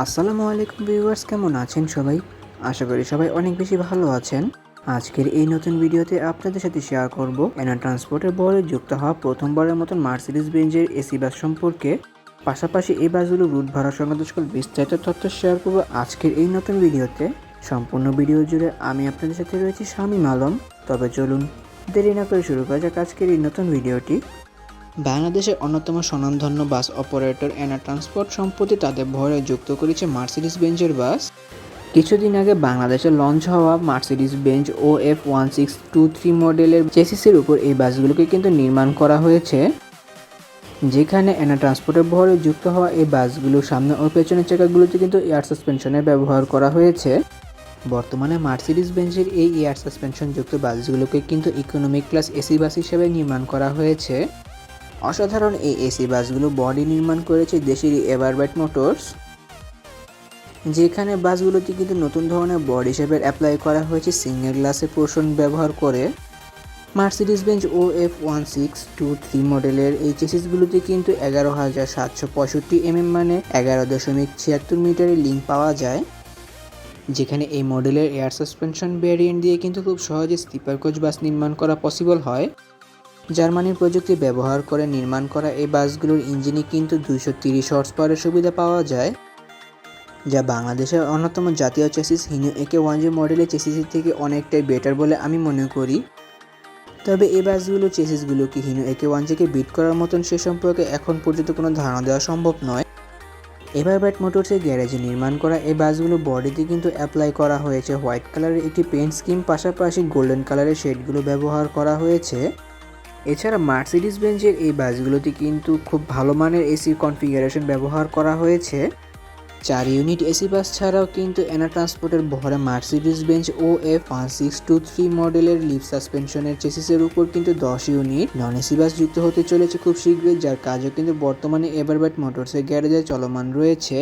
আসসালামু আলাইকুম ভিউয়ার্স, কেমন আছেন সবাই? আশা করি সবাই অনেক বেশি ভালো আছেন। আজকের এই নতুন ভিডিওতে আপনাদের সাথে শেয়ার করব এনা ট্রান্সপোর্টের বহরে যুক্ত হওয়া প্রথমবারের মতন মার্সিডিজ বেঞ্জের এসি বাস সম্পর্কে। পাশাপাশি এই বাসগুলো রুট ভাড়া সংক্রান্ত সকল বিস্তারিত তথ্য শেয়ার করব আজকের এই নতুন ভিডিওতে। সম্পূর্ণ ভিডিও জুড়ে আমি আপনাদের সাথে রয়েছি শামীম আলম। তবে চলুন দেরি না করে শুরু করা যাক আজকের এই নতুন ভিডিওটি। বাংলাদেশের অন্যতম স্বনামধন্য বাস অপারেটর এনা ট্রান্সপোর্ট সম্প্রতি তাদের ভরে যুক্ত করেছে মার্সিডিস বেঞ্জের বাস। কিছুদিন আগে বাংলাদেশে লঞ্চ হওয়া Mercedes Benz O F one six two three মডেলের চেসিসের উপর এই বাসগুলোকে কিন্তু নির্মাণ করা হয়েছে। যেখানে এনা ট্রান্সপোর্টের ভরে যুক্ত হওয়া এই বাসগুলো সামনে ও পেছনের চাকাগুলোতে কিন্তু এয়ার সাসপেনশনের ব্যবহার করা হয়েছে। বর্তমানে মার্সিডিস বেঞ্জের এই এয়ার সাসপেনশন যুক্ত বাসগুলোকে কিন্তু ইকোনমিক ক্লাস এসি বাস হিসেবে নির্মাণ করা হয়েছে। অসাধারণ এই এসি বাসগুলো বডি নির্মাণ করেছে দেশেরই এভারব্যাট মোটরস, যেখানে বাসগুলোতে কিন্তু নতুন ধরনের বডি শেপের অ্যাপ্লাই করা হয়েছে, সিঙ্গেল গ্লাসের পোর্শন ব্যবহার করে। Mercedes Benz O F one six two three মডেলের এই চেসিসগুলোতে কিন্তু এগারো হাজার সাতশো পঁয়ষট্টি এমএম মানে এগারো দশমিক ছিয়াত্তর মিটারের লিঙ্ক পাওয়া যায়, যেখানে এই মডেলের এয়ার সাসপেনশন ভ্যারিয়েন্ট দিয়ে কিন্তু খুব সহজে স্লিপার কোচ বাস নির্মাণ করা পসিবল হয়। জার্মানির প্রযুক্তি ব্যবহার করে নির্মাণ করা এই বাসগুলোর ইঞ্জিনে কিন্তু দুইশো তিরিশ হর্স পাওয়ারের সুবিধা পাওয়া যায়, যা বাংলাদেশের অন্যতম জাতীয় চেসিস হিনু একে ওয়ান জি মডেলের চেসিসের থেকে অনেকটাই বেটার বলে আমি মনে করি। তবে এই বাসগুলো চেসিসগুলোকে হিনু একে ওয়ান জিকে বিট করার মতন সে সম্পর্কে এখন পর্যন্ত কোনো ধারণা দেওয়া সম্ভব নয়। এবার ব্যাট মোটরসের গ্যারেজে নির্মাণ করা এই বাসগুলো বডিতে কিন্তু অ্যাপ্লাই করা হয়েছে, হোয়াইট কালারের একটি পেন্ট স্কিম, পাশাপাশি গোল্ডেন কালারের শেডগুলো ব্যবহার করা হয়েছে। এছাড়া মার্সিডিস বেঞ্জের এই বাসগুলোতে কিন্তু খুব ভালো মানের এসি কনফিগারেশন ব্যবহার করা হয়েছে। চার ইউনিট এসি বাস ছাড়াও কিন্তু এনা ট্রান্সপোর্টের ভরে Mercedes Benz O F one six two three মডেলের লিপ সাসপেনশনের চেসিসের উপর কিন্তু দশ ইউনিট নন এসি বাস যুক্ত হতে চলেছে খুব শীঘ্রই, যার কাজও কিন্তু বর্তমানে এভারব্যাট মোটরসের গ্যারেজে চলমান রয়েছে।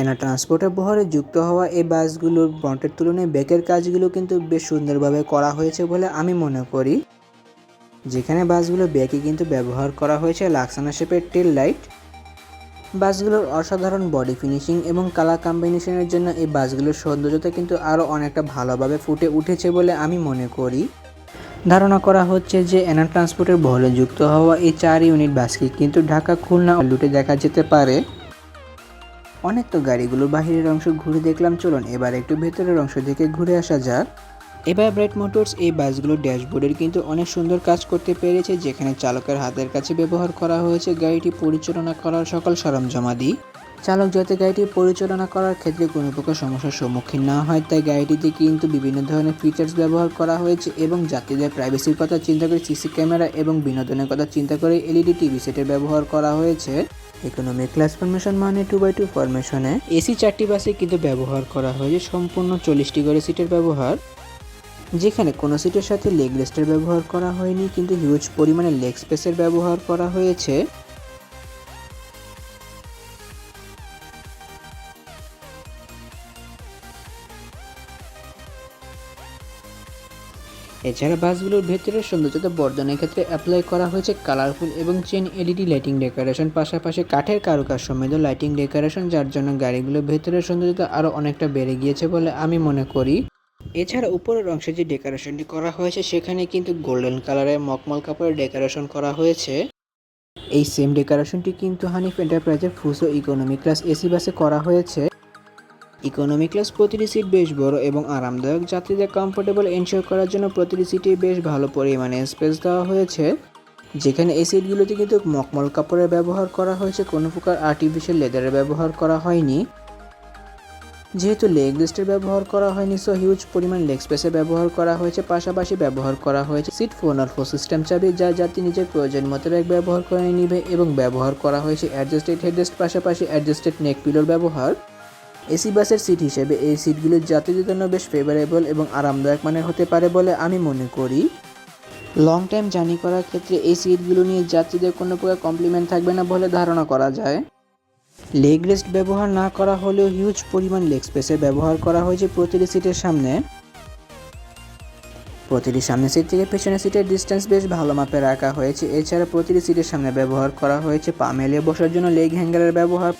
এনা ট্রান্সপোর্টের বহরে যুক্ত হওয়া এই বাসগুলোর ফ্রন্টের তুলনায় ব্যাকের কাজগুলো কিন্তু বেশ সুন্দরভাবে করা হয়েছে বলে আমি মনে করি। যেখানে বাসগুলো ব্যাকে কিন্তু ব্যবহার করা হয়েছে লাক্সানা শেপের টেল লাইট বাসগুলোর অসাধারণ বডি ফিনিশিং এবং কালার কম্বিনেশনের জন্য এই বাসগুলোর সৌন্দর্যতা কিন্তু আরও অনেকটা ভালোভাবে ফুটে উঠেছে বলে আমি মনে করি। ধারণা করা হচ্ছে যে এনা ট্রান্সপোর্টের বহরে যুক্ত হওয়া এই চার ইউনিট বাসকে কিন্তু ঢাকা খুলনা লুটে দেখা যেতে পারে। অনেক তো গাড়িগুলোর বাহিরের অংশ ঘুরে দেখলাম, চলুন এবার একটু ভেতরের অংশ থেকে ঘুরে আসা যাক। এবার ব্রাইট মোটরস এই বাসগুলোর ড্যাশবোর্ডের কিন্তু অনেক সুন্দর কাজ করতে পেরেছে, যেখানে চালকের হাতের কাছে ব্যবহার করা হয়েছে গাড়িটি পরিচালনা করার সকল সরঞ্জামাদি। চালক যাতে গাড়িটি পরিচালনা করার ক্ষেত্রে কোনো প্রকার সমস্যার সম্মুখীন না হয়, তাই গাড়িটিতে কিন্তু বিভিন্ন ধরনের ফিচার্স ব্যবহার করা হয়েছে এবং যাত্রীদের প্রাইভেসির কথা চিন্তা করে সিসি ক্যামেরা এবং বিনোদনের কথা চিন্তা করে এলইডি টিভি সেটের ব্যবহার করা হয়েছে। ইকোনমিক ক্লাস ফরমেশন মানে টু বাই টু ফরমেশনে এসি চারটি বাসে কিন্তু ব্যবহার করা হয়েছে, সম্পূর্ণ চল্লিশটি করে সিটের ব্যবহার। যেখানে কোনো সিটের সাথে লেগ রেস্টের ব্যবহার করা হয়নি, কিন্তু হিউজ পরিমাণে লেগ স্পেসের ব্যবহার করা হয়েছে। এছাড়া বাসগুলোর ভেতরের সৌন্দর্যতা বর্ধনের ক্ষেত্রে অ্যাপ্লাই করা হয়েছে কালারফুল এবং চেন এলইডি লাইটিং ডেকোরেশন পাশাপাশি কাঠের কারুকাজ সমৃদ্ধ লাইটিং ডেকোরেশন যার জন্য গাড়িগুলোর ভেতরের সৌন্দর্যতা আরও অনেকটা বেড়ে গিয়েছে বলে আমি মনে করি। এছাড়া উপরের অংশে যে ডেকোরেশনটি করা হয়েছে, সেখানে কিন্তু গোল্ডেন কালারের মকমল কাপড়ের ডেকোরেশন করা হয়েছে। এই সেম ডেকোরেশনটি কিন্তু হানিফ এন্টারপ্রাইজের ফুসো ইকোনমি ক্লাস এসি বাসে করা হয়েছে। ইকোনমি ক্লাস প্রতিটি সিট বেশ বড় এবং আরামদায়ক। যাত্রীদের কমফোর্টেবল এনশিওর করার জন্য প্রতিটি সিটে বেশ ভালো পরিমাণে স্পেস দেওয়া হয়েছে। যেখানে এই সিটগুলোতে কিন্তু মকমল কাপড়ের ব্যবহার করা হয়েছে, কোনো প্রকার আর্টিফিশিয়াল লেদারের ব্যবহার করা হয়নি। যেহেতু লেগ রেস্টের ব্যবহার করা হয়নি সো হিউজ পরিমাণ লেগ স্পেসের ব্যবহার করা হয়েছে, পাশাপাশি ব্যবহার করা হয়েছে সিট ফোন আর ফোর সিস্টেম চাবি, যা যাত্রী নিজের প্রয়োজন মোতাবেক ব্যবহার করে নিবে এবং ব্যবহার করা হয়েছে অ্যাডজাস্টেড হেডরেস্ট পাশাপাশি অ্যাডজাস্টেড নেক পিলোর ব্যবহার। এসি বাসের সিট হিসেবে এই সিটগুলো যাত্রীদের জন্য বেশ ফেভারেবল এবং আরামদায়ক মানের হতে পারে বলে আমি মনে করি। লং টাইম জার্নি করার ক্ষেত্রে এই সিটগুলো নিয়ে যাত্রীদের কোনো প্রকার কমপ্লিমেন্ট থাকবে না বলে ধারণা করা যায়। লেগ রেস্ট ব্যবহার না করা হলেও হিউজ পরিমাণ লেগ স্পেসের ব্যবহার করা হয়েছে প্রতিটি সিটের সামনে। প্রতিটি সামনের সিট থেকে পেছনের সিটের ডিস্টেন্স বেশ ভালো মাপে রাখা হয়েছে। এছাড়া প্রতিটি সিটের সামনে ব্যবহার করা হয়েছে পা মেলিয়ে বসার জন্য লেগ হ্যাঙ্গারের ব্যবহার।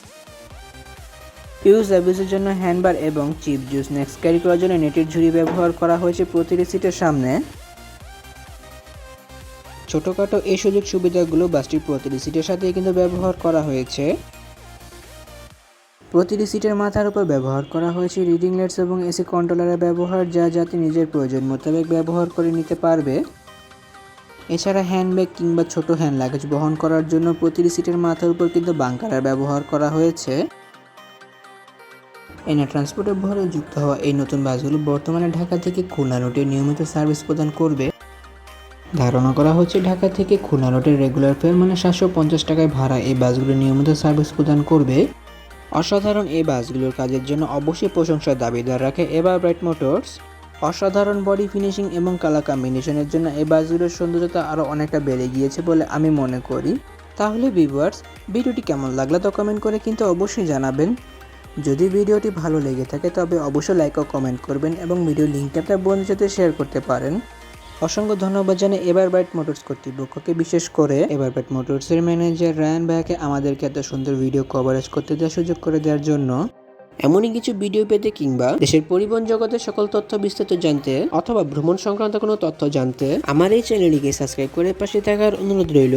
ইউজ অ্যাবিউজের জন্য হ্যান্ডবার এবং চিপ জুস নেক্সট ক্যারি করার জন্য নেটের ঝুড়ি ব্যবহার করা হয়েছে প্রতিটি সিটের সামনে। ছোটোখাটো এই সুযোগ সুবিধাগুলো বাসটির প্রতিটি সিটের সাথে কিন্তু ব্যবহার করা হয়েছে। প্রতিটি সিটের মাথার উপর ব্যবহার করা হয়েছে রিডিং লাইটস এবং এসি কন্ট্রোলারের ব্যবহার যা যাতে নিজের প্রয়োজন মোতাবেক ব্যবহার করে নিতে পারবে। এছাড়া হ্যান্ডব্যাগ কিংবা ছোট হ্যান্ড লাগেজ বহন করার জন্য প্রতিটি সিটের মাথার উপর কিন্তু বাংকারের ব্যবহার করা হয়েছে। এনা ট্রান্সপোর্টের ভরে যুক্ত হওয়া এই নতুন বাসগুলো বর্তমানে ঢাকা থেকে খুলনা রুটে নিয়মিত সার্ভিস প্রদান করবে। ধারণা করা হচ্ছে ঢাকা থেকে খুলনা রুটের রেগুলার ফেয়ার মানে সাতশো পঞ্চাশ টাকায় ভাড়া এই বাসগুলো নিয়মিত সার্ভিস প্রদান করবে। অসাধারণ এই বাসগুলোর কাজের জন্য অবশ্যই প্রশংসার দাবিদার রাখে এবার ব্রাইট মোটরস অসাধারণ বডি ফিনিশিং এবং কালার কম্বিনেশনের জন্য এই বাসগুলোর সৌন্দর্যতা আরও অনেকটা বেড়ে গিয়েছে বলে আমি মনে করি। তাহলে ভিউয়ার্স ভিডিওটি কেমন লাগল তো কমেন্ট করে কিন্তু অবশ্যই জানাবেন। যদি ভিডিওটি ভালো লেগে থাকে তবে অবশ্যই লাইক ও কমেন্ট করবেন এবং ভিডিও লিঙ্কটা আপনার বন্ধুর সাথে শেয়ার করতে পারেন। অসংখ্য ধন্যবাদ জানাই এবার বাইট মোটরস কর্তৃপক্ষকে, বিশেষ করে এবার বাইট মোটরসের ম্যানেজার রায়ান ভাইকে আমাদেরকে এত সুন্দর ভিডিও কভারেজ করতে দেওয়ার সুযোগ করে দেওয়ার জন্য। এমনই কিছু ভিডিও পেতে কিংবা দেশের পরিবহন জগতের সকল তথ্য বিস্তারিত জানতে অথবা ভ্রমণ সংক্রান্ত কোনো তথ্য জানতে, আমার এই চ্যানেলটিকে সাবস্ক্রাইব করে পাশে থাকার অনুরোধ রইল।